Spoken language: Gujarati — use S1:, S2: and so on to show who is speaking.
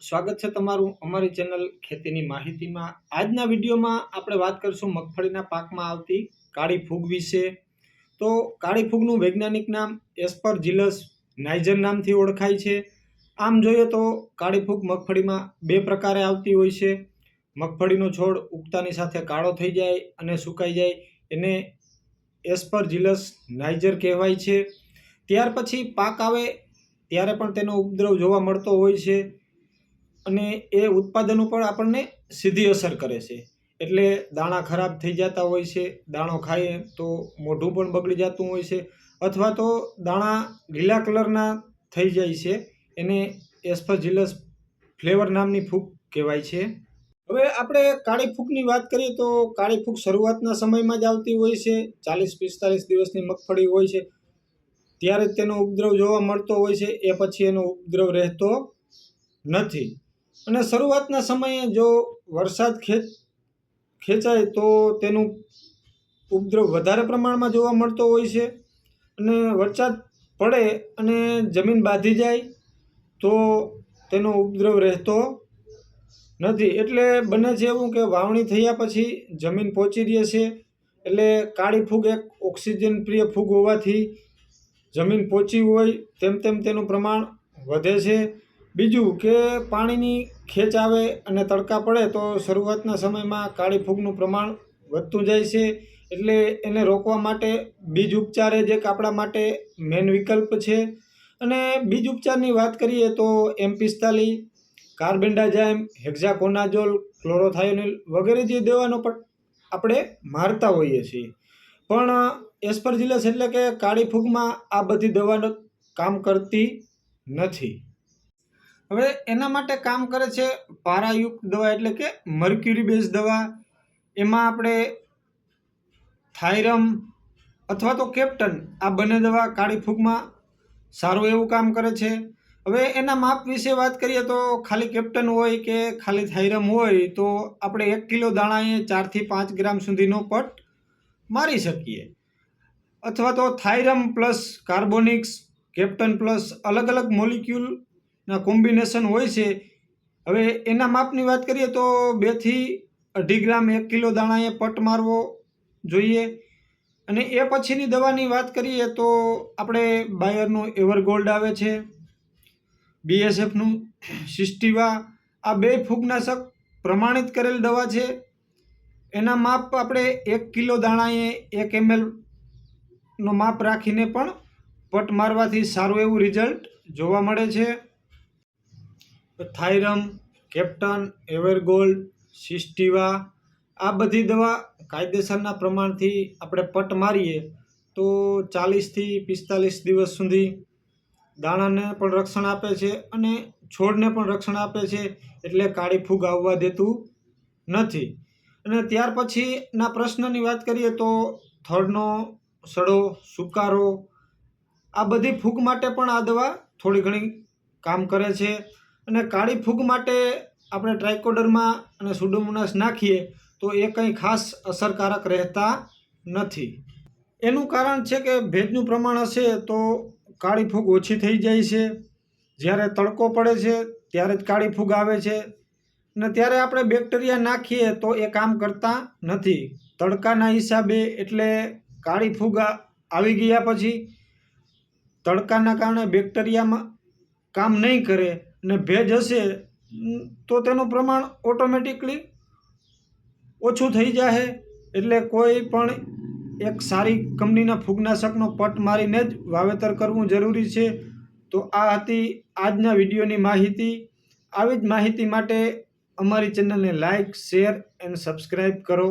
S1: સ્વાગત છે તમારું અમારી ચેનલ ખેતીની માહિતીમાં. આજના વિડીયોમાં આપણે વાત કરીશું મગફળીના પાકમાં આવતી કાળી ફૂગ વિશે. તો કાળી ફૂગનું વૈજ્ઞાનિક નામ એસ્પર જીલસ નાઇજર નામથી ઓળખાય છે. આમ જોઈએ તો કાળી ફૂગ મગફળીમાં બે પ્રકારે આવતી હોય છે. મગફળીનો છોડ ઉગતાની સાથે કાળો થઈ જાય અને સુકાઈ જાય એને એસ્પર જીલસ નાઇજર કહેવાય છે. ત્યાર પછી પાક આવે ત્યારે પણ તેનો ઉપદ્રવ જોવા મળતો હોય છે. અને એ ઉત્પાદન ઉપર આપણને સીધી અસર કરે છે. એટલે દાણા ખરાબ થઈ જતા હોય છે, દાણો ખાઈએ તો મોઢું પણ બગડી જતું હોય છે, અથવા તો દાણા લીલા કલરના થઈ જાય છે, એને એસ્પરજિલસ ફ્લેવર નામની ફૂગ કહેવાય છે. હવે આપણે કાળી ફૂગની વાત કરીએ તો કાળી ફૂગ શરૂઆતના સમયમાં જ આવતી હોય છે, ચાલીસ પિસ્તાલીસ દિવસની મગફળી હોય છે, ત્યારે તેનો ઉપદ્રવ જોવા મળતો હોય છે, એ પછી એનો ઉપદ્રવ રહેતો નથી. અને શરૂઆતના સમયે જો વરસાદ ખેંચ, ખેંચાય તો તેનું ઉપદ્રવ વધારે પ્રમાણમાં જોવા મળતો હોય છે. અને વરસાદ પડે અને જમીન બાંધી જાય તો તેનો ઉપદ્રવ રહેતો નથી. એટલે બને છે એવું કે વાવણી થયા પછી જમીન પહોંચી રહે છે. એટલે કાળી ફૂગ એક ઓક્સિજન પ્રિય ફૂગ હોવાથી જમીન પોચી હોય તેમ તેમ તેનું પ્રમાણ વધે છે. બીજું કે પાણીની ખેંચ આવે અને તડકા પડે તો શરૂઆતના સમયમાં કાળી ફૂગનું પ્રમાણ વધતું જાય છે. એટલે એને રોકવા માટે બીજ ઉપચાર જે એક આપણા માટે મેન વિકલ્પ છે. અને બીજ ઉપચારની વાત કરીએ તો એમ પિસ્તાલીસ કાર્બેન્ડાજાઇમ હેક્ઝાકોનાઝોલ, ક્લોરોથાયોનિલ વગેરે જે દવાનો પણ આપણે મારતા હોઈએ છીએ. પણ એસ્પરજિલસ એટલે કે કાળી ફૂગમાં આ બધી દવાનો કામ કરતી નથી. હવે એના માટે કામ કરે છે પારાયુક્ત દવા એટલે કે મર્ક્યુરી બેઝ દવા. એમાં આપણે થાઇરમ અથવા તો કેપ્ટન, આ બંને દવા કાળી ફૂગમાં સારું એવું કામ કરે છે. હવે એના માપ વિશે વાત કરીએ તો ખાલી કેપ્ટન હોય કે ખાલી થાઇરમ હોય તો આપણે એક કિલો દાણાએ ચારથી પાંચ ગ્રામ સુધીનો પટ મારી શકીએ. અથવા તો થાઇરમ પ્લસ કાર્બોનિક્સ, કેપ્ટન પ્લસ અલગ અલગ મોલિક્યુલના કોમ્બિનેશન હોય છે. હવે એના માપની વાત કરીએ તો બેથી અઢી ગ્રામ એક કિલો દાણાએ પટ મારવો જોઈએ. અને એ પછીની દવાની વાત કરીએ તો આપણે બાયરનું એવરગોલ્ડ આવે છે બીએસએફનું સિસ્ટીવા, આ બે ફૂગનાશક પ્રમાણિત કરેલ દવા છે. એના માપ આપણે એક કિલો દાણાએ એક એમએલનો માપ રાખીને પણ પટ મારવાથી સારું એવું રિઝલ્ટ જોવા મળે છે. થાઇરમ, કેપ્ટન, એવરગોલ્ડ, સિસ્ટીવા, આ બધી દવા કાયદેસરના પ્રમાણથી આપણે પટ મારીએ તો ચાલીસથી પિસ્તાલીસ દિવસ સુધી દાણાને પણ રક્ષણ આપે છે અને છોડને પણ રક્ષણ આપે છે એટલે કાળી ફૂગ આવવા દેતું નથી. અને ત્યાર પછીના પ્રશ્નની વાત કરીએ તો થડનો સડો, સુકારો, આ બધી ફૂગ માટે પણ આ દવા થોડી ઘણી કામ કરે છે. અને કાળી ફૂગ માટે આપણે ટ્રાઇકોડરમાં અને સુડોમોનાસ નાખીએ તો એ કંઈ ખાસ અસરકારક રહેતા નથી. એનું કારણ છે કે ભેજનું પ્રમાણ હશે તો કાળી ફૂગ ઓછી થઈ જાય છે. જ્યારે તડકો પડે છે, ત્યારે જ કાળી ફૂગ આવે છે. અને ત્યારે આપણે બેક્ટેરિયા નાખીએ તો એ કામ કરતા નથી. તડકાના હિસાબે એટલે કાળી ફૂગ આવી ગયા પછી તડકાના કારણે બેક્ટેરિયામાં કામ નહીં કરે. અને ભેજ હશે તો તેનું પ્રમાણ ઓટોમેટિકલી ઓછું થઈ જશે એટલે કોઈ પણ એક સારી કંપનીના ફૂગનાશકનો પટ મારીને જ વાવેતર કરવું જરૂરી છે. તો આ હતી આજના વિડીયોની માહિતી. આવી જ માહિતી માટે અમારી ચેનલને લાઇક શેર, એન્ડ સબસ્ક્રાઈબ કરો.